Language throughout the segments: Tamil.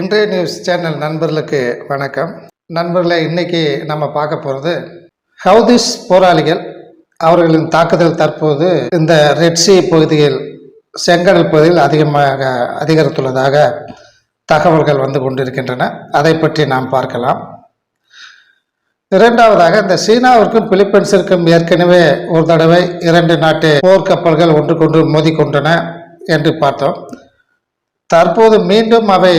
இன்றைய நியூஸ் சேனல் நண்பர்களுக்கு வணக்கம். நண்பர்களை இன்னைக்கு நம்ம பார்க்க போகிறது ஹவுதிஸ் போராளிகள் அவர்களின் தாக்குதல் தற்போது இந்த ரெட்சி பகுதியில் செங்கடல் பகுதியில் அதிகமாக அதிகரித்துள்ளதாக தகவல்கள் வந்து கொண்டிருக்கின்றன. அதை பற்றி நாம் பார்க்கலாம். இரண்டாவதாக இந்த சீனாவிற்கும் பிலிப்பைன்ஸிற்கும் ஏற்கனவே ஒரு தடவை இரண்டு நாட்டு போர்க்கப்பல்கள் ஒன்றுக்கொன்று மோதிக்கொண்டன என்று பார்த்தோம். தற்போது மீண்டும் அவை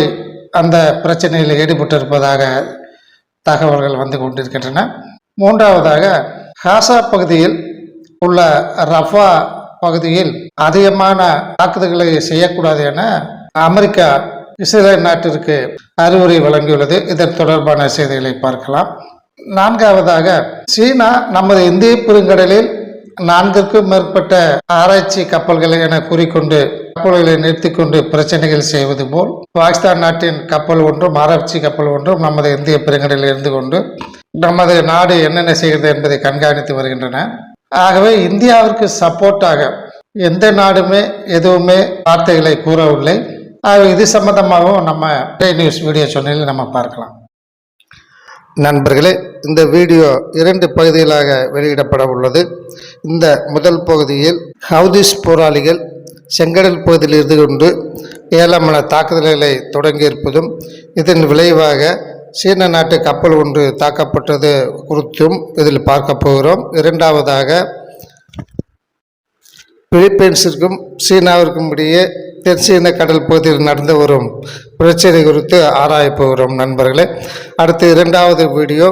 அந்த பிரச்சனையில் ஈடுபட்டிருப்பதாக தகவல்கள் வந்து கொண்டிருக்கின்றன. மூன்றாவதாக ஹாசா பகுதியில் உள்ள ரஃபா பகுதியில் அதிகமான தாக்குதல்களை செய்யக்கூடாது என அமெரிக்கா இஸ்ரேல் நாட்டிற்கு அறிவுரை வழங்கியுள்ளது. இதன் தொடர்பான செய்திகளை பார்க்கலாம். நான்காவதாக சீனா நமது இந்திய பெருங்கடலில் நான்கிற்கும் மேற்பட்ட ஆராய்ச்சி கப்பல்கள் என கூறிக்கொண்டு கப்பல்களை நிறுத்திக்கொண்டு பிரச்சனைகள் செய்வது போல் பாகிஸ்தான் நாட்டின் கப்பல் ஒன்றும் ஆராய்ச்சி கப்பல் ஒன்றும் நமது இந்திய பெருங்கடலில் இருந்து கொண்டு நமது நாடு என்னென்ன செய்கிறது என்பதை கண்காணித்து வருகின்றன. ஆகவே இந்தியாவிற்கு சப்போர்ட்டாக எந்த நாடுமே எதுவுமே வார்த்தைகளை கூறவில்லை. ஆகவே இது சம்பந்தமாகவும் நம்ம நியூஸ் வீடியோ சொன்னில் நம்ம பார்க்கலாம். நண்பர்களே இந்த வீடியோ இரண்டு பகுதிகளாக வெளியிடப்பட உள்ளது. இந்த முதல் பகுதியில் ஹவுதிஸ் போராளிகள் செங்கடல் பகுதியில் இருந்து கொண்டு ஏழாமன தாக்குதல்களை தொடங்கியிருப்பதும் இதன் விளைவாக சீன நாட்டு கப்பல் ஒன்று தாக்கப்பட்டது குறித்தும் இதில் பார்க்க போகிறோம். இரண்டாவதாக பிலிப்பைன்ஸிற்கும் சீனாவிற்கும் இடையே தென்சீன கடல் பகுதியில் நடந்து வரும் பிரச்சனை குறித்து ஆராயப்போகிறோம் நண்பர்களே. அடுத்து இரண்டாவது வீடியோ.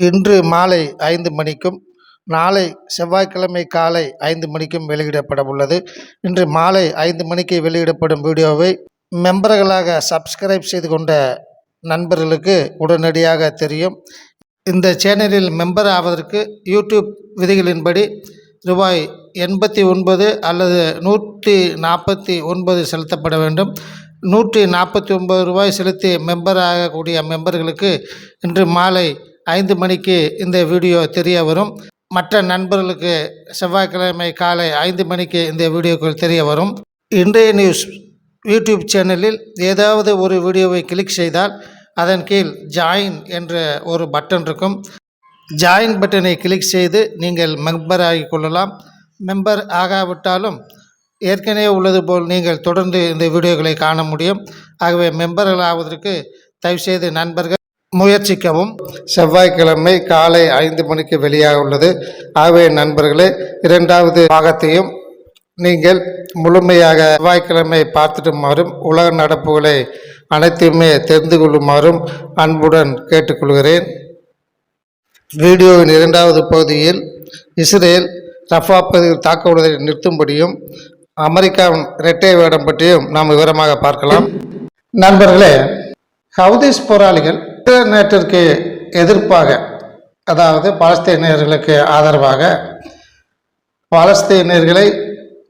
இன்று மாலை ஐந்து மணிக்கும் நாளை செவ்வாய்க்கிழமை காலை ஐந்து மணிக்கும் வெளியிடப்பட உள்ளது இன்று மாலை ஐந்து மணிக்கு வெளியிடப்படும் வீடியோவை மெம்பர்களாக சப்ஸ்கிரைப் செய்து கொண்ட நண்பர்களுக்கு உடனடியாக தெரியும். இந்த சேனலில் மெம்பர் ஆவதற்கு யூடியூப் விதிகளின்படி ரூபாய் எண்பத்தி ஒன்பது அல்லது நூற்றி நாற்பத்தி ஒன்பது செலுத்தப்பட வேண்டும். நூற்றி நாற்பத்தி ஒன்பது ரூபாய் செலுத்தி மெம்பர் ஆகக்கூடிய மெம்பர்களுக்கு இன்று மாலை ஐந்து மணிக்கு இந்த வீடியோ தெரிய வரும். மற்ற நண்பர்களுக்கு செவ்வாய்க்கிழமை காலை ஐந்து மணிக்கு இந்த வீடியோக்கள் தெரிய வரும். இன்றைய நியூஸ். யூடியூப் சேனலில் ஏதாவது ஒரு வீடியோவை கிளிக் செய்தால் அதன் கீழ் ஜாயின் என்ற ஒரு பட்டன் இருக்கும். ஜாயின் பட்டனை கிளிக் செய்து நீங்கள் மெம்பர் ஆகிக் கொள்ளலாம். மெம்பர் ஆகாவிட்டாலும் ஏற்கனவே உள்ளது போல் நீங்கள் தொடர்ந்து இந்த வீடியோக்களை காண முடியும். ஆகவே மெம்பர்கள் ஆவதற்கு தயவுசெய்து நண்பர்கள் முயற்சிக்கவும். செவ்வாய்க்கிழமை காலை ஐந்து மணிக்கு வெளியாக உள்ளது. ஆகவே நண்பர்களே இரண்டாவது பாகத்தையும் நீங்கள் முழுமையாக செவ்வாய்க்கிழமை பார்த்துட்டுமாறும் உலக நடப்புகளை அனைத்தையுமே தெரிந்து கொள்ளுமாறும் அன்புடன் கேட்டுக்கொள்கிறேன். வீடியோவின் இரண்டாவது பகுதியில் இஸ்ரேல் ரஃபா பகுதியில் தாக்குவதை நிறுத்தும்படியும் அமெரிக்காவின் இரட்டை வேடம் பற்றியும் நாம் விவரமாக பார்க்கலாம். நண்பர்களே ஹவுதிஸ் போராளிகள் நேற்றிற்கு எதிர்ப்பாக அதாவது பாலஸ்தீனியர்களுக்கு ஆதரவாக பாலஸ்தீனியர்களை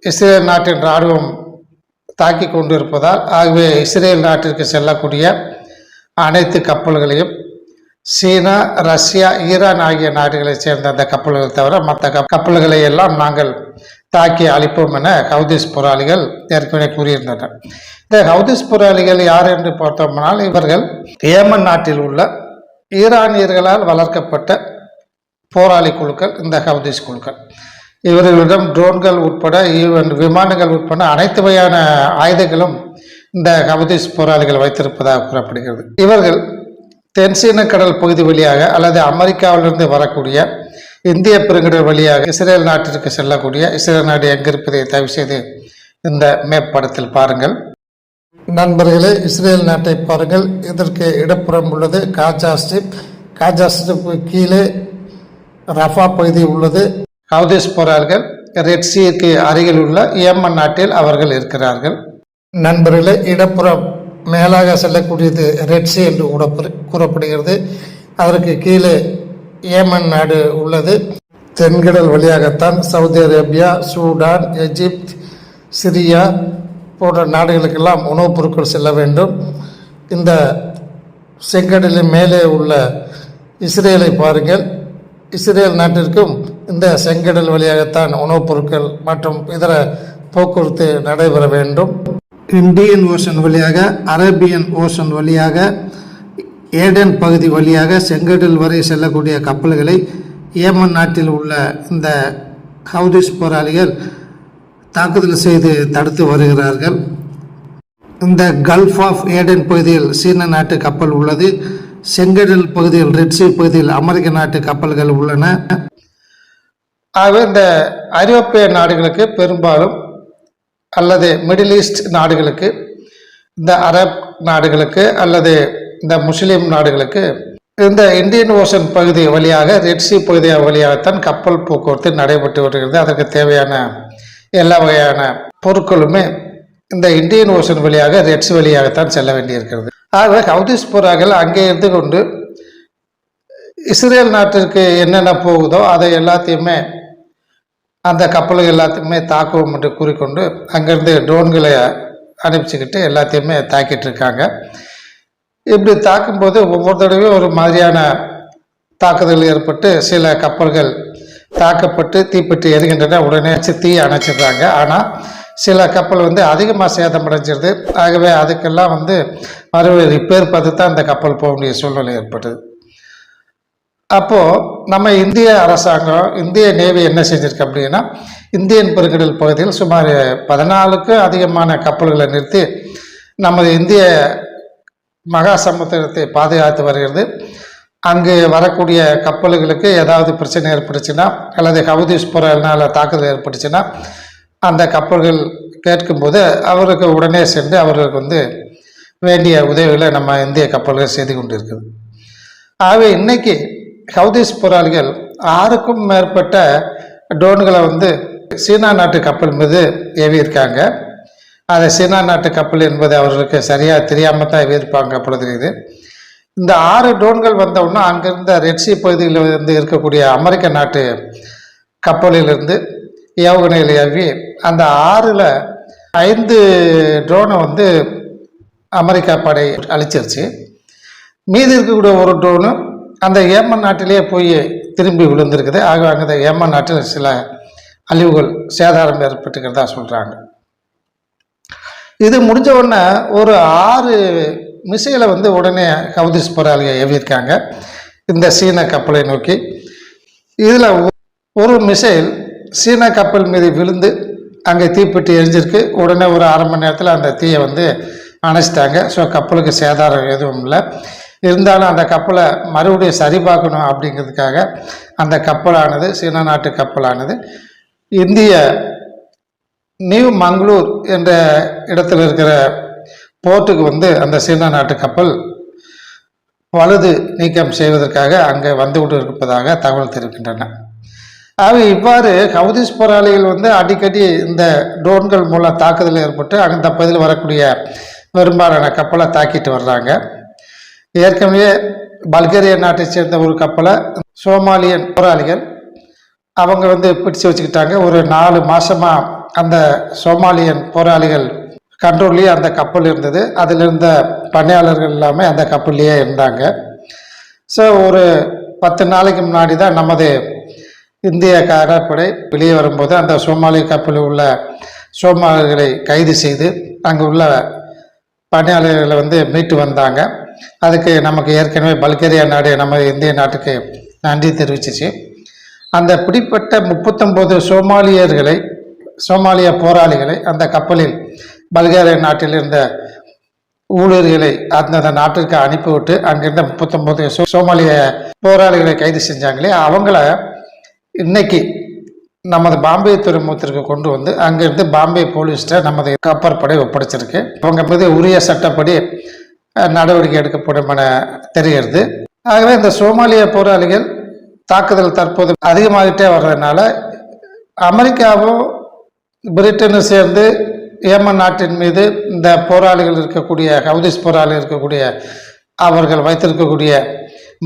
இஸ்ரேல் நாட்டின் இராணுவம் தாக்கி கொண்டிருப்பதால் ஆகவே இஸ்ரேல் நாட்டிற்கு செல்லக்கூடிய அனைத்து கப்பல்களையும் சீனா ரஷ்யா ஈரான் ஆகிய நாடுகளைச் சேர்ந்த அந்த கப்பல்கள் தவிர மற்ற கப்பல்களை எல்லாம் நாங்கள் தாக்கி அழிப்போம் என ஹவுதிஸ் போராளிகள் ஏற்கனவே கூறியிருந்தனர். இந்த ஹவுதிஸ் போராளிகள் யார் என்று பார்த்தோம்னால் இவர்கள் ஏமன் நாட்டில் உள்ள ஈரானியர்களால் வளர்க்கப்பட்ட போராளி குழுக்கள் இந்த ஹவுதிஸ் குழுக்கள். இவர்களிடம் ட்ரோன்கள் உட்பட ஈவன் விமானங்கள் உட்பட அனைத்து வகையான ஆயுதங்களும் இந்த ஹவுதிஸ் போராளிகள் வைத்திருப்பதாக கூறப்படுகிறது. இவர்கள் தென்சீன கடல் பகுதி வழியாக அல்லது அமெரிக்காவிலிருந்து வரக்கூடிய இந்திய பெருங்கடல் வழியாக இஸ்ரேல் நாட்டிற்கு செல்லக்கூடிய இஸ்ரேல் நாடு எங்கிருப்பதை தயவு செய்து இந்த மேப்படத்தில் பாருங்கள். நண்பர்களே இஸ்ரேல் நாட்டை பாருங்கள். இதற்கு இடப்புறம் உள்ளது காஜா ஸ்ட்ரிப். காஜா ஸ்ட்ரிப்பு கீழே ரஃபா பகுதி உள்ளது. ஹவுதிஸ் போரார்கள் ரெட் சீக்கு அருகில் உள்ள ஏமன் நாட்டில் அவர்கள் இருக்கிறார்கள். நண்பர்களே இடப்புறம் மேலாக செல்லக்கூடியது ரெட்ஸி என்று கூட கூறப்படுகிறது. அதற்கு கீழே ஏமன் நாடு உள்ளது. தென்கடல் வழியாகத்தான் Saudi Arabia Sudan Egypt Syria போன்ற நாடுகளுக்கெல்லாம் உணவுப் பொருட்கள் செல்ல வேண்டும். இந்த செங்கடலின் மேலே உள்ள இஸ்ரேலை பாருங்கள். இஸ்ரேல் நாட்டிற்கும் இந்த செங்கடல் வழியாகத்தான் உணவுப் பொருட்கள் மற்றும் இதர போக்குவரத்து நடைபெற வேண்டும். இந்தியன் ஓஷன் வழியாக அரேபியன் ஓஷன் வழியாக ஏடென் பகுதி வழியாக செங்கடல் வரை செல்லக்கூடிய கப்பல்களை ஏமன் நாட்டில் உள்ள இந்த ஹவுதிஸ் போராளிகள் தாக்குதல் செய்து தடுத்து வருகிறார்கள். இந்த கல்ஃப் ஆஃப் ஏடென் பகுதியில் சீன நாட்டு கப்பல் உள்ளது. செங்கடல் பகுதியில் ரெட்சி பகுதியில் அமெரிக்க நாட்டு கப்பல்கள் உள்ளன. ஆகவே இந்த ஐரோப்பிய நாடுகளுக்கு பெரும்பாலும் அல்லது மிடில் ஈஸ்ட் நாடுகளுக்கு இந்த அரப் நாடுகளுக்கு அல்லது இந்த முஸ்லீம் நாடுகளுக்கு இந்த இந்தியன் ஓஷன் பகுதி வழியாக ரெட்சி பகுதி வழியாகத்தான் கப்பல் போக்குவரத்து நடைபெற்று வருகிறது. அதற்கு தேவையான எல்லா வகையான பொருட்களுமே இந்த இந்தியன் ஓஷன் வழியாக ரெட்ஸ் வழியாகத்தான் செல்ல வேண்டியிருக்கிறது. ஆகவே ஹவுதிஸ் புறாக்கள் அங்கே இருந்து கொண்டு இஸ்ரேல் நாட்டிற்கு என்னென்ன போகுதோ அதை எல்லாத்தையுமே அந்த கப்பல்கள் எல்லாத்தையுமே தாக்குவோம் என்று கூறிக்கொண்டு அங்கேருந்து ட்ரோன்களை அனுப்பிச்சிக்கிட்டு எல்லாத்தையுமே தாக்கிட்டு இருக்காங்க. இப்படி தாக்கும்போது ஒவ்வொரு தடவையும் ஒரு மாதிரியான தாக்குதல் ஏற்பட்டு சில கப்பல்கள் தாக்கப்பட்டு தீப்பற்றி எரிகின்றன. உடனே சி- தீ அணைச்சிடுறாங்க. ஆனால் சில கப்பல் வந்து அதிகமாக சேதமடைஞ்சிருது ஆகவே அதுக்கெல்லாம் வந்து மறுபடியும் ரிப்பேர் பார்த்து தான் அந்த கப்பல் போக வேண்டிய சூழ்நிலை ஏற்பட்டது. அப்போது நம்ம இந்திய அரசாங்கம் இந்திய நேவி என்ன செஞ்சிருக்கு அப்படின்னா இந்தியன் பெருங்கடல் பகுதியில் சுமார் பதினாலுக்கும் அதிகமான கப்பல்களை நிறுத்தி நமது இந்திய மகா சமுத்திரத்தை பாதுகாத்து வருகிறது. அங்கு வரக்கூடிய கப்பல்களுக்கு ஏதாவது பிரச்சனை ஏற்பட்டுச்சுன்னா அல்லது ஹவுதீஸ் புறனால் தாக்குதல் ஏற்பட்டுச்சுன்னா அந்த கப்பல்கள் கேட்கும்போது அவருக்கு உடனே சென்று அவர்களுக்கு வந்து வேண்டிய உதவிகளை நம்ம இந்திய கப்பல்கள் செய்து கொண்டு இருக்குது ஆகவே இன்றைக்கி ஹவுதீஸ் போராளிகள் ஆறுக்கும் மேற்பட்ட ட்ரோன்களை வந்து சீனா நாட்டு கப்பல் மீது ஏவியிருக்காங்க. அதை சீனா நாட்டு கப்பல் என்பது அவர்களுக்கு சரியாக தெரியாமல் தான் ஏவியிருப்பாங்க அப்பொழுது தெரியுது. இந்த ஆறு ட்ரோன்கள் வந்தவுடனே அங்கிருந்த ரெட்சி பகுதியில் இருந்து இருக்கக்கூடிய அமெரிக்க நாட்டு கப்பலிலிருந்து ஏவுகணையில் ஏவி அந்த ஆறில் ஐந்து ட்ரோனை வந்து அமெரிக்கா படை அழிச்சிருச்சு. மீதி இருக்கக்கூடிய ஒரு ட்ரோனு அந்த ஏமன் நாட்டிலேயே போய் திரும்பி விழுந்திருக்குது. ஆக அங்கே ஏமன் நாட்டில் சில அழிவுகள் சேதாரம் ஏற்பட்டுக்கிறதா சொல்கிறாங்க இது முடிஞ்ச உடனே ஒரு ஆறு மிசைலை வந்து உடனே ஹவுதிஸ் போராளியை ஏவியிருக்காங்க. இந்த சீன கப்பலை நோக்கி. இதில் ஒரு மிசைல் சீன கப்பல் மீது விழுந்து அங்கே தீப்பெட்டி எரிஞ்சிருக்கு. உடனே ஒரு அரை மணி நேரத்தில் அந்த தீயை வந்து அணைச்சிட்டாங்க. ஸோ கப்பலுக்கு சேதாரம் எதுவும் இல்லை. இருந்தாலும் அந்த கப்பலை மறுபடியும் சரி பார்க்கணும் அப்படிங்கிறதுக்காக அந்த கப்பலானது சீன நாட்டு கப்பலானது இந்திய நியூ மங்களூர் என்ற இடத்துல இருக்கிற போர்ட்டுக்கு வந்து அந்த சீன நாட்டு கப்பல் பழுது நீக்கம் செய்வதற்காக அங்கே வந்து கொண்டு இருப்பதாக தகவல் தெரிவிக்கின்றன. ஆக இவ்வாறு ஹவுதிஸ் போராளிகள் வந்து அடிக்கடி இந்த ட்ரோன்கள் மூலம் தாக்குதல் ஏற்பட்டு அந்த பகுதியில் வரக்கூடிய பெரும்பாலான கப்பலை தாக்கிட்டு வர்றாங்க. ஏற்கனவே பல்கேரிய நாட்டை சேர்ந்த ஒரு கப்பலை சோமாலியன் போராளிகள் அவங்க வந்து பிடிச்சு வச்சுக்கிட்டாங்க. ஒரு நாலு மாசமா அந்த சோமாலியன் போராளிகள் கண்ட்ரோல்லேயே அந்த கப்பல் இருந்தது. அதில் இருந்த பணியாளர்கள் எல்லாமே அந்த கப்பல்லையே இருந்தாங்க. ஸோ ஒரு பத்து நாளைக்கு முன்னாடி தான் நமது இந்திய கடற்படை வெளியே வரும்போது அந்த சோமாலி கப்பலில் உள்ள சோமாலிகளை கைது செய்து அங்கே உள்ள பணியாளர்களை வந்து மீட்டு வந்தாங்க. அதுக்கு நமக்கு ஏற்கனவே பல்கேரியா நாடு நம்ம இந்திய நாட்டுக்கு நன்றி தெரிவிச்சிச்சு. அந்த பிடிப்பட்ட முப்பத்தொம்போது சோமாலியர்களை சோமாலிய போராளிகளை அந்த கப்பலில் பல்கேரியா நாட்டில் இருந்த ஊழியர்களை அந்தந்த நாட்டிற்கு அனுப்பிவிட்டு அங்கிருந்த முப்பத்தொம்போது சோமாலிய போராளிகளை கைது செஞ்சாங்களே. அவங்கள இன்னைக்கு நமது பாம்பே துறைமுகத்திற்கு கொண்டு வந்து அங்கிருந்து பாம்பே போலீஸ்கிட்ட நமது கப்பற்படை ஒப்படைச்சிருக்கு. அவங்க மீது உரிய சட்டப்படி நடவடிக்கை எடுக்கப்படும் என தெரிகிறது. ஆகவே இந்த சோமாலிய போராளிகள் தாக்குதல் தற்போது அதிகமாகிட்டே வர்றதுனால அமெரிக்காவும் பிரிட்டனும் சேர்ந்து ஏமன் நாட்டின் மீது இந்த போராளிகள் இருக்கக்கூடிய ஹவுதிஸ் போராளிகள் இருக்கக்கூடிய அவர்கள் வைத்திருக்கக்கூடிய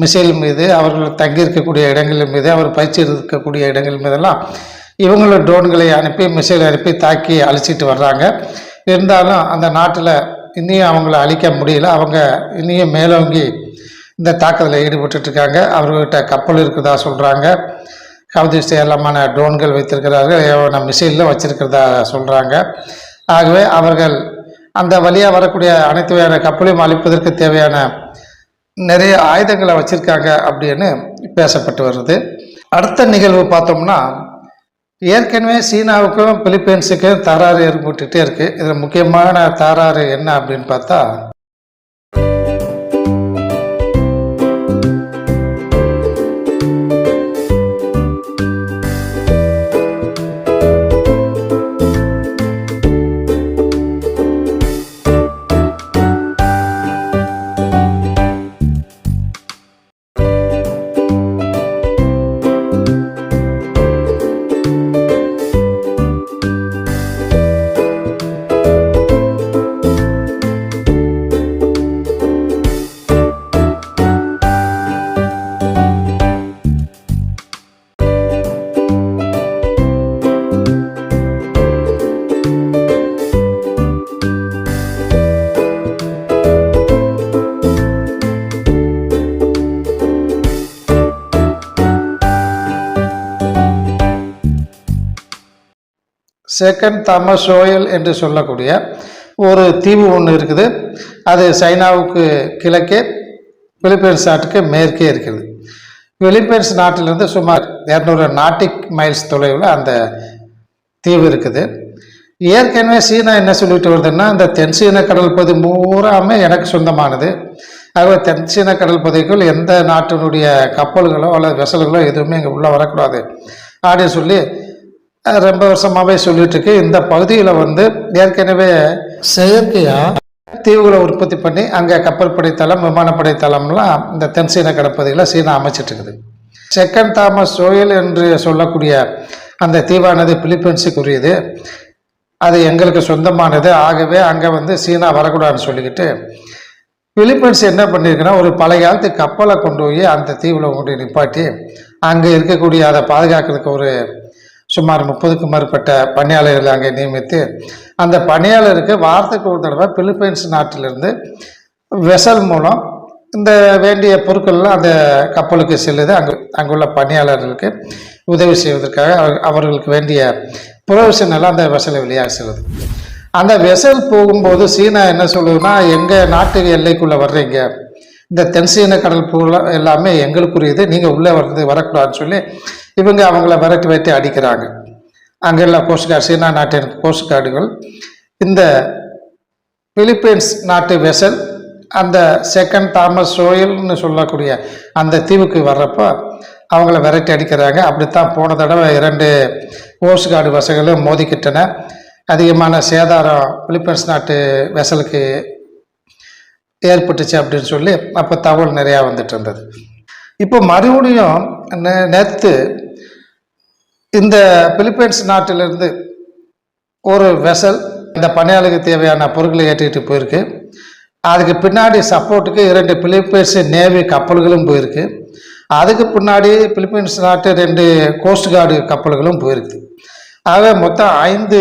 மிசைல் மீது அவர்கள் தங்கியிருக்கக்கூடிய இடங்கள் மீது அவர் பயிற்சி இருக்கக்கூடிய இடங்கள் மீதெல்லாம் இவங்களும் ட்ரோன்களை அனுப்பி மிசைல் அனுப்பி தாக்கி அழிச்சிட்டு வர்றாங்க. இருந்தாலும் அந்த நாட்டில் இன்னையும் அவங்கள அழிக்க முடியல. அவங்க இன்னையும் மேலோங்கி இந்த தாக்குதலில் ஈடுபட்டுருக்காங்க அவர்கிட்ட கப்பல் இருக்குதா சொல்கிறாங்க ஹவுதிஸ் ஏராளமான ட்ரோன்கள் வைத்திருக்கிறார்கள். ஏவன மிசைலில் வச்சிருக்கிறதா சொல்கிறாங்க ஆகவே அவர்கள் அந்த வழியாக வரக்கூடிய அனைத்து வகையான கப்பலையும் அழிப்பதற்கு தேவையான நிறைய ஆயுதங்களை வச்சுருக்காங்க அப்படின்னு பேசப்பட்டு வருது. அடுத்த நிகழ்வு பார்த்தோம்னா ஏற்கனவே சீனாவுக்கும் பிலிப்பைன்ஸுக்கும் தராறு ஏற்பட்டுகிட்டே இருக்குது இதில் முக்கியமான தாராறு என்ன அப்படின்னு பார்த்தா செகண்ட் தாமஸ் ரோயல் என்று சொல்லக்கூடிய ஒரு தீவு ஒன்று இருக்குது. அது சைனாவுக்கு கிழக்கே பிலிப்பைன்ஸ் நாட்டுக்கு மேற்கே இருக்குது. பிலிப்பைன்ஸ் நாட்டிலிருந்து சுமார் இரநூறு நாட்டிக் மைல்ஸ் தொலைவில் அந்த தீவு இருக்குது. ஏற்கனவே சீனா என்ன சொல்லிட்டு வருதுன்னா இந்த தென் சீன கடல் பகுதி பூராமே எனக்கு சொந்தமானது. ஆகவே தென் சீன கடல் பகுதிக்குள் எந்த நாட்டினுடைய கப்பல்களோ அல்லது வெசல்களோ எதுவுமே இங்கே உள்ளே வரக்கூடாது. அப்படின்னு சொல்லி ரொம்ப வருஷமாகவே சொல்லிட்டு இருக்கு இந்த பகுதியில் வந்து ஏற்கனவே செயற்கையாக தீவுகளை உற்பத்தி பண்ணி அங்கே கப்பல் படைத்தளம் விமானப்படை தளம்லாம் இந்த தென்சீன கடற்பகுதியில் சீனா அமைச்சிட்டு இருக்குது செகண்ட் தாமஸ் சோயல் என்று சொல்லக்கூடிய அந்த தீவானது பிலிப்பைன்ஸுக்குரியது. அது எங்களுக்கு சொந்தமானது. ஆகவே அங்கே வந்து சீனா வரக்கூடாதுன்னு சொல்லிக்கிட்டு பிலிப்பைன்ஸ் என்ன பண்ணியிருக்குன்னா ஒரு பழைய காலத்து கப்பலை கொண்டு போய் அந்த தீவில் கொண்டு நிப்பாட்டி அங்கே இருக்கக்கூடிய அதை பாதுகாக்கிறதுக்கு ஒரு சுமார் முப்பதுக்கும் மேற்பட்ட பணியாளர்களை அங்கே நியமித்து அந்த பணியாளருக்கு வாரத்துக்கு ஒரு தடவை பிலிப்பைன்ஸ் நாட்டிலிருந்து வெசல் மூலம் இந்த வேண்டிய பொருட்கள்லாம் அந்த கப்பலுக்கு செல்லுது. அங்கு அங்குள்ள பணியாளர்களுக்கு உதவி செய்வதற்காக அவர்களுக்கு வேண்டிய புரோவிஷன் எல்லாம் அந்த வெசலை வெளியாக செல்லுது. அந்த வெசல் போகும்போது சீனா என்ன சொல்லுதுன்னா எங்கள் நாட்டு எல்லைக்குள்ளே வர்றீங்க. இந்த தென்சீன கடல் பூரா எல்லாமே எங்களுக்குரியது. நீங்கள் உள்ளே வர்றது வரக்கூடாதுன்னு சொல்லி இவங்க அவங்கள விரட்டி வைத்து அடிக்கிறாங்க. அங்கே உள்ள கோஸ்ட் கார்டு சீனா நாட்டின் கோஸ்ட் கார்டுகள் இந்த பிலிப்பைன்ஸ் நாட்டு வெசல் அந்த செகண்ட் தாமஸ் சோயல்னு சொல்லக்கூடிய அந்த தீவுக்கு வர்றப்போ அவங்கள விரட்டி அடிக்கிறாங்க. அப்படித்தான் போன தடவை இரண்டு கோஸ்ட் கார்டு வசங்களும் மோதிக்கிட்டன. அதிகமான சேதாரம் பிலிப்பைன்ஸ் நாட்டு வெசலுக்கு ஏற்பட்டுச்சு அப்படின்னு சொல்லி அப்போ தகவல் நிறையா வந்துட்டு இருந்தது. இப்போ மறுபடியும் நே- இந்த பிலிப்பைன்ஸ் நாட்டிலிருந்து ஒரு வெசல் இந்த பணியாளருக்கு தேவையான பொருட்களை ஏற்றிக்கிட்டு போயிருக்கு. அதுக்கு பின்னாடி சப்போர்ட்டுக்கு இரண்டு பிலிப்பைன்ஸ் நேவி கப்பல்களும் போயிருக்கு. அதுக்கு பின்னாடி பிலிப்பைன்ஸ் நாட்டு ரெண்டு கோஸ்ட் கார்டு கப்பல்களும் போயிருக்கு. ஆக மொத்தம் ஐந்து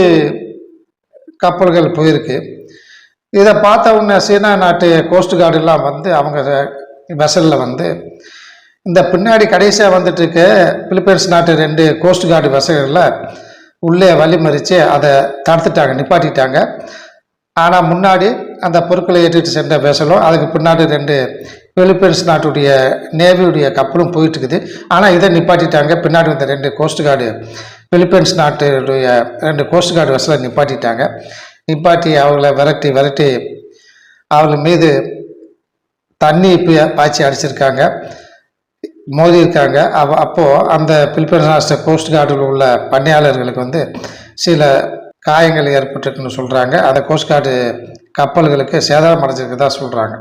கப்பல்கள் போயிருக்கு. இதை பார்த்த உடனே சீனா நாட்டு கோஸ்ட் கார்டெல்லாம் வந்து அவங்க வெசலில் வந்து இந்த பின்னாடி கடைசியாக வந்துட்டு இருக்க பிலிப்பைன்ஸ் நாட்டு ரெண்டு கோஸ்ட் கார்டு வசதிகளில் உள்ளே வழிமறித்து அதை தடுத்துட்டாங்க நிப்பாட்டிட்டாங்க. ஆனால் முன்னாடி அந்த பொருட்களை ஏற்றிட்டு சென்ற வெசலும் அதுக்கு பின்னாடி ரெண்டு பிலிப்பைன்ஸ் நாட்டுடைய நேவியுடைய கப்பலும் போயிட்டு இருக்குது ஆனால் இதை நிப்பாட்டிட்டாங்க பின்னாடி வந்த ரெண்டு கோஸ்ட் கார்டு பிலிப்பைன்ஸ் நாட்டுடைய ரெண்டு கோஸ்ட் கார்டு வெசலை நிப்பாட்டிட்டாங்க. நிப்பாட்டி அவங்கள விரட்டி விரட்டி அவர்கள் மீது தண்ணி பாய்ச்சி அடிச்சிருக்காங்க. மோதி இருக்காங்க அவ அப்போது அந்த பிலிப்பைன்ஸ் நாஷ்ட கோஸ்ட் கார்டில் உள்ள பணியாளர்களுக்கு வந்து சில காயங்கள் ஏற்பட்டிருக்குன்னு சொல்கிறாங்க அந்த கோஸ்ட் கார்டு கப்பல்களுக்கு சேதாரம் அடைஞ்சிருக்கதா சொல்கிறாங்க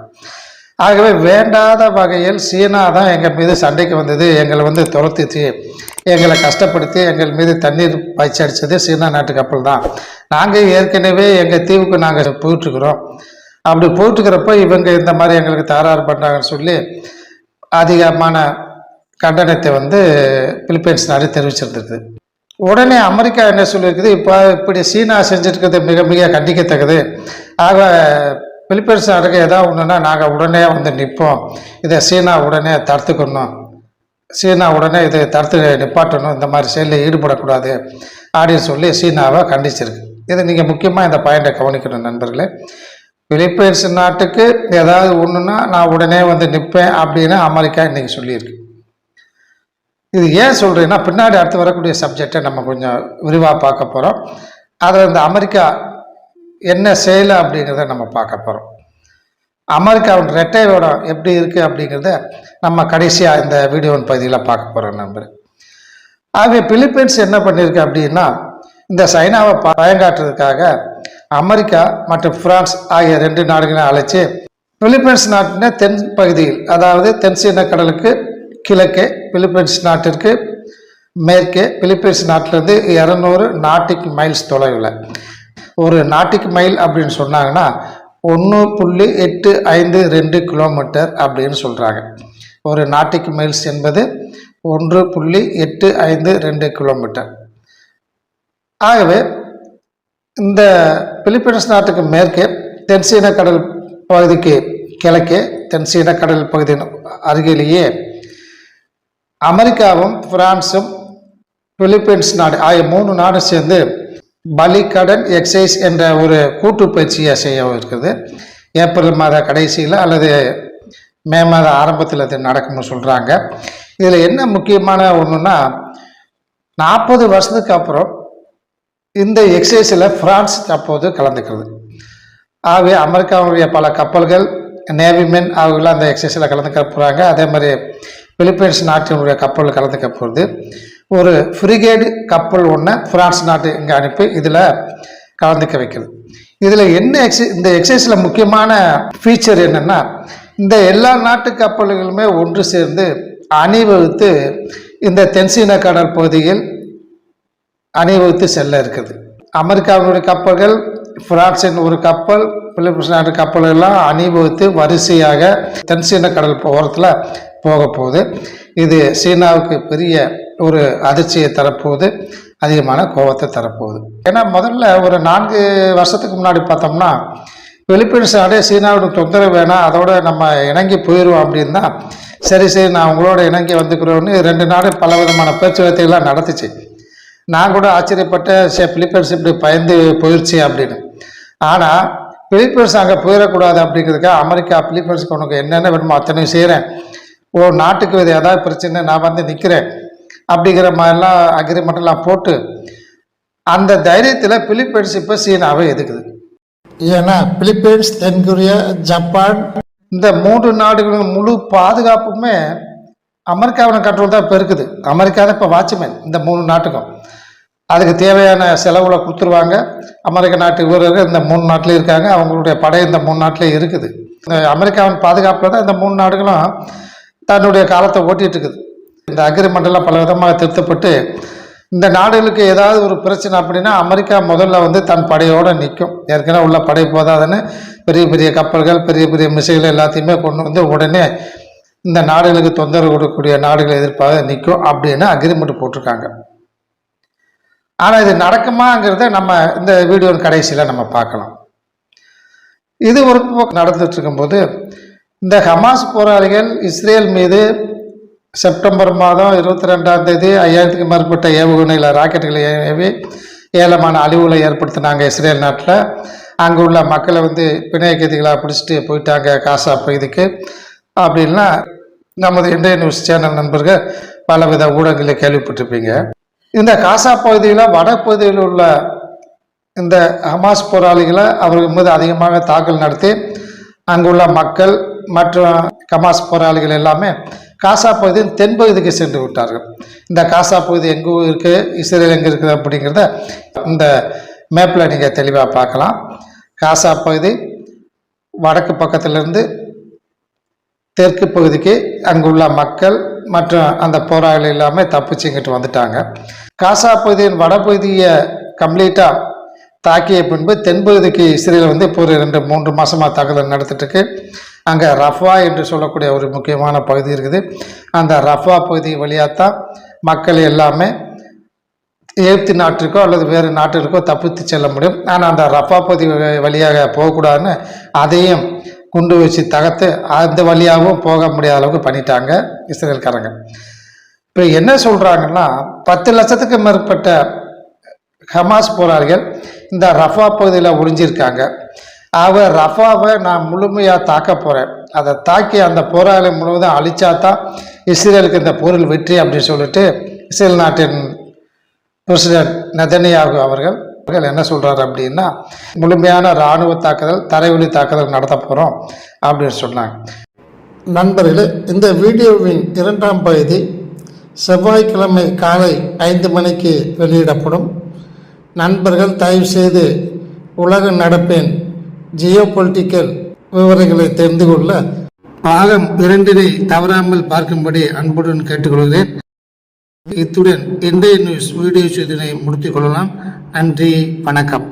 ஆகவே வேண்டாத வகையில் சீனா தான் எங்கள் மீது சண்டைக்கு வந்தது. எங்களை வந்து துரத்துச்சு எங்களை கஷ்டப்படுத்தி எங்கள் மீது தண்ணீர் பாய்ச்சி அடித்தது சீனா நாட்டு கப்பல் தான். நாங்கள் ஏற்கனவே எங்கள் தீவுக்கு நாங்கள் போயிட்டுருக்குறோம். அப்படி போயிட்டுருக்கிறப்ப இவங்க இந்த மாதிரி எங்களுக்கு தாராறு பண்ணுறாங்கன்னு சொல்லி அதிகமான கண்டனத்தை வந்து பிலிப்பைன்ஸ் நாடு தெரிவிச்சிருந்திருக்குது உடனே அமெரிக்கா என்ன சொல்லியிருக்குது? இப்போ இப்படி சீனா செஞ்சுருக்கிறது மிக மிக கண்டிக்கத்தக்கது. ஆக பிலிப்பைன்ஸ் நாடுக்கு ஏதாவது ஒன்றுனா நாங்கள் உடனே வந்து நிற்போம் இதை சீனா உடனே தடுத்துக்கணும். சீனா உடனே இதை தடுத்து நிப்பாட்டணும். இந்த மாதிரி செயலில் ஈடுபடக்கூடாது அப்படின்னு சொல்லி சீனாவை கண்டிச்சிருக்கு. இதை நீங்கள் முக்கியமாக இந்த பாயிண்டை கவனிக்கணும் நண்பர்களே. பிலிப்பைன்ஸ் நாட்டுக்கு ஏதாவது ஒன்றுனா நான் உடனே வந்து நிற்பேன் அப்படின்னு அமெரிக்கா இன்றைக்கி சொல்லியிருக்கு. இது ஏன் சொல்கிறேன்னா பின்னாடி அடுத்து வரக்கூடிய சப்ஜெக்டை நம்ம கொஞ்சம் விரிவாக பார்க்க போகிறோம் அதில் இந்த அமெரிக்கா என்ன செய்யலை அப்படிங்கிறத நம்ம பார்க்க போகிறோம் அமெரிக்காவின் ரெட்டை வேடம் எப்படி இருக்குது அப்படிங்கிறத நம்ம கடைசியாக இந்த வீடியோவின் பகுதியில் பார்க்க போகிறோம் நம்பர் ஆகவே பிலிப்பைன்ஸ் என்ன பண்ணியிருக்கு அப்படின்னா இந்த சைனாவை பயங்காட்டுறதுக்காக அமெரிக்கா மற்றும் பிரான்ஸ் ஆகிய ரெண்டு நாடுகளையும் அழைச்சி பிலிப்பைன்ஸ் நாட்டின தென் பகுதியில் அதாவது தென் சீன கடலுக்கு கிழக்கே பிலிப்பைன்ஸ் நாட்டிற்கு மேற்கே பிலிப்பைன்ஸ் நாட்டிலேருந்து இரநூறு நாட்டிக் மைல்ஸ் தொலைவில். ஒரு நாட்டிக் மைல் அப்படின்னு சொன்னாங்கன்னா ஒன்று புள்ளி எட்டு ஐந்து ரெண்டு கிலோமீட்டர் அப்படின்னு சொல்கிறாங்க ஒரு நாட்டிக் மைல்ஸ் என்பது ஒன்று புள்ளி எட்டு ஐந்து ரெண்டு கிலோமீட்டர். ஆகவே இந்த பிலிப்பைன்ஸ் நாட்டுக்கு மேற்கே தென்சீன கடல் பகுதிக்கு கிழக்கே தென்சீன கடல் பகுதியின் அருகிலேயே அமெரிக்காவும் பிரான்ஸும் பிலிப்பைன்ஸ் நாடு ஆகிய மூணு நாடும் சேர்ந்து பலிக்கடன் எக்ஸைஸ் என்ற ஒரு கூட்டு பயிற்சியை செய்ய இருக்குது ஏப்ரல் மாத கடைசியில் அல்லது மே மாத ஆரம்பத்தில் இது நடக்கும்னு சொல்கிறாங்க இதில் என்ன முக்கியமான ஒன்றுன்னா நாற்பது வருஷத்துக்கு அப்புறம் இந்த எக்ஸைஸில் ஃப்ரான்ஸ் அப்போது கலந்துக்கிறது. ஆகவே அமெரிக்காவுடைய பல கப்பல்கள் நேவிமென் அவங்களாம் அந்த எக்ஸைஸில் கலந்துக்க போகிறாங்க அதே மாதிரி பிலிப்பைன்ஸ் நாட்டினுடைய கப்பல் கலந்துக்க போகிறது ஒரு ஃப்ரிகேடு கப்பல் ஒன்று ஃப்ரான்ஸ் நாட்டு இங்கே அனுப்பி இதில் கலந்துக்க வைக்கிறது இதில் என்ன எக்ஸை இந்த எக்ஸசைஸில் முக்கியமான ஃபீச்சர் என்னென்னா இந்த எல்லா நாட்டு கப்பல்களுமே ஒன்று சேர்ந்து அணிவகுத்து இந்த தென்சீன கடல் பகுதியில் அணிவகுத்து செல்ல இருக்குது. அமெரிக்காவினுடைய கப்பல்கள் பிரான்சின் ஒரு கப்பல் பிலிப்பைன்ஸ் நாட்டு கப்பல்கள்லாம் அணிவகுத்து வரிசையாக தென்சீன கடல் ஓரத்தில் போக போகுது இது சீனாவுக்கு பெரிய ஒரு அதிர்ச்சியை தரப்போகுது அதிகமான கோபத்தை தரப்போகுது. ஏன்னா முதல்ல ஒரு நான்கு வருஷத்துக்கு முன்னாடி பார்த்தோம்னா பிலிப்பைன்ஸ் நாடே சீனாவோட தொந்தரவு வேணாம் அதோட நம்ம இணங்கி போயிடுவோம் அப்படின்னா சரி சரி நான் உங்களோட இணங்கி வந்துக்கிறோன்னு ரெண்டு நாடு பல விதமான பேச்சுவார்த்தைகள்லாம் நடத்துச்சு. நான் கூட ஆச்சரியப்பட்டேன் சே பிலிப்பைன்ஸ் இப்படி பயந்து போயிடுச்சு அப்படின்னு. ஆனால் பிலிப்பைன்ஸ் அங்கே போயிடக்கூடாது அப்படிங்கிறதுக்காக அமெரிக்கா பிலிப்பைன்ஸுக்கு உனக்கு என்னென்ன வேணுமோ அத்தனையும் செய்கிறேன் ஓ நாட்டுக்கு இது ஏதாவது பிரச்சனை நான் வந்து நிற்கிறேன் அப்படிங்கிற மாதிரிலாம் அக்ரிமெண்ட்லாம் போட்டு அந்த தைரியத்தில் பிலிப்பைன்ஸ் இப்போ சீனாவை எதுக்குது ஏன்னா பிலிப்பைன்ஸ் தென்கொரியா ஜப்பான். இந்த மூன்று நாடுகளின் முழு பாதுகாப்புமே அமெரிக்காவின் கண்ட்ரோல் தான் இப்போ இருக்குது அமெரிக்கா தான் இப்போ வாட்ச்மேன் இந்த மூணு நாட்டுக்கும். அதுக்கு தேவையான செலவுல கொடுத்துருவாங்க. அமெரிக்க நாட்டு வீரர்கள் இந்த மூணு நாட்டிலையும் இருக்காங்க. அவங்களுடைய படை இந்த மூணு நாட்டிலையும் இருக்குது. இந்த அமெரிக்காவின் பாதுகாப்பில் தான் இந்த மூணு நாடுகளும் தன்னுடைய காலத்தை ஓட்டிகிட்டு இருக்குது இந்த அக்ரிமெண்ட்லாம் பல விதமாக திருத்தப்பட்டு இந்த நாடுகளுக்கு ஏதாவது ஒரு பிரச்சனை அப்படின்னா அமெரிக்கா முதல்ல வந்து தன் படையோடு நிற்கும். ஏற்கனவே உள்ள படை போதாதுன்னு பெரிய பெரிய கப்பல்கள் பெரிய பெரிய மிசைகள் எல்லாத்தையுமே கொண்டு வந்து உடனே இந்த நாடுகளுக்கு தொந்தரவு கொடுக்கக்கூடிய நாடுகள் எதிர்ப்பாக நிற்கும் அப்படின்னு அக்ரிமெண்ட் போட்டிருக்காங்க. ஆனால் இது நடக்குமாங்கிறத நம்ம இந்த வீடியோவின் கடைசியில் நம்ம பார்க்கலாம். இது ஒரு நடந்துட்டு இருக்கும்போது இந்த ஹமாஸ் போராளிகள் இஸ்ரேல் மீது செப்டம்பர் மாதம் இருபத்தி ரெண்டாம் தேதி ஐயாயிரத்துக்கு மேற்பட்ட ஏவுகணையில் ராக்கெட்டுகளை ஏவி ஏலமான அழிவுகளை ஏற்படுத்தினாங்க இஸ்ரேல் நாட்டில். அங்கே உள்ள மக்களை வந்து பிணைய கைதிகளாக பிடிச்சிட்டு போயிட்டாங்க காசா பகுதிக்கு. அப்படின்னா நமது இந்திய நியூஸ் சேனல் நண்பர்கள் பலவித ஊடகங்களில் கேள்விப்பட்டிருப்பீங்க. இந்த காசா பகுதியில் வடப்பகுதியில் உள்ள இந்த ஹமாஸ் போராளிகளை அவர்கள் மீது அதிகமாக தாக்கல் நடத்தி அங்குள்ள மக்கள் மற்றும் கமாஸ் போராளிகள் எல்லாமே காசா பகுதியின் தென்பகுதிக்கு சென்று விட்டார்கள். இந்த காசா பகுதி எங்கே இருக்குது இஸ்ரேல் எங்கே இருக்குது அப்படிங்கிறத இந்த மேப்பில் நீங்கள் தெளிவாக பார்க்கலாம். காசா பகுதி வடக்கு பக்கத்திலிருந்து தெற்கு பகுதிக்கு அங்குள்ள மக்கள் மற்றும் அந்த போராளிகள் எல்லாமே தப்பிச்சு இங்கிட்டு வந்துட்டாங்க. காசா பகுதியின் வடபகுதியை கம்ப்ளீட்டாக தாக்கிய பின்பு தென்பகுதிக்கு இஸ்ரேல் வந்து இப்போ ஒரு ரெண்டு மூன்று மாதமாக தாக்குதல் நடத்திட்டுருக்கு. அங்கே ரஃபா என்று சொல்லக்கூடிய ஒரு முக்கியமான பகுதி இருக்குது. அந்த ரஃபா பகுதி வழியாக தான் மக்கள் எல்லாமே எகிப்து நாட்டிற்கோ அல்லது வேறு நாட்டிற்கோ தப்பித்து செல்ல முடியும். ஆனால் அந்த ரஃபா பகுதி வ- வழியாக போகக்கூடாதுன்னு அதையும் குண்டு வச்சு தகர்த்து அந்த வழியாகவும் போக முடியாத அளவுக்கு பண்ணிட்டாங்க இஸ்ரேல்காரங்க. இப்போ என்ன சொல்கிறாங்கன்னா பத்து லட்சத்துக்கு மேற்பட்ட ஹமாஸ் போராளிகள் இந்த ரஃபா பகுதியில் ஒழிஞ்சிருக்காங்க அவர் ரஃபாவை நான் முழுமையாக தாக்க போகிறேன் அதை தாக்கி அந்த போராளி முழுவதும் அழிச்சா தான் இஸ்ரேலுக்கு இந்த போரில் வெற்றி அப்படின்னு சொல்லிட்டு இஸ்ரேல் நாட்டின் பிரசிடென்ட் நெதனியாகு அவர்கள் அவர்கள் என்ன சொல்கிறார் அப்படின்னா முழுமையான இராணுவ தாக்குதல் தரைவழி தாக்குதல் நடத்த போகிறோம் அப்படின்னு சொன்னாங்க. நண்பர்களே இந்த வீடியோவின் இரண்டாம் பகுதி செவ்வாய்க்கிழமை காலை ஐந்து மணிக்கு வெளியிடப்படும். நண்பர்கள் தயவு செய்து உலக நடப்பேன் ஜியோ பொலிட்டிக்கல் விவரங்களை தெரிந்து கொள்ள பாகம் இரண்டினை தவறாமல் பார்க்கும்படி அன்புடன் கேட்டுக்கொள்கிறேன். இத்துடன் இன்றைய நியூஸ் வீடியோ இதனை முடித்துக் கொள்ளலாம். நன்றி வணக்கம்.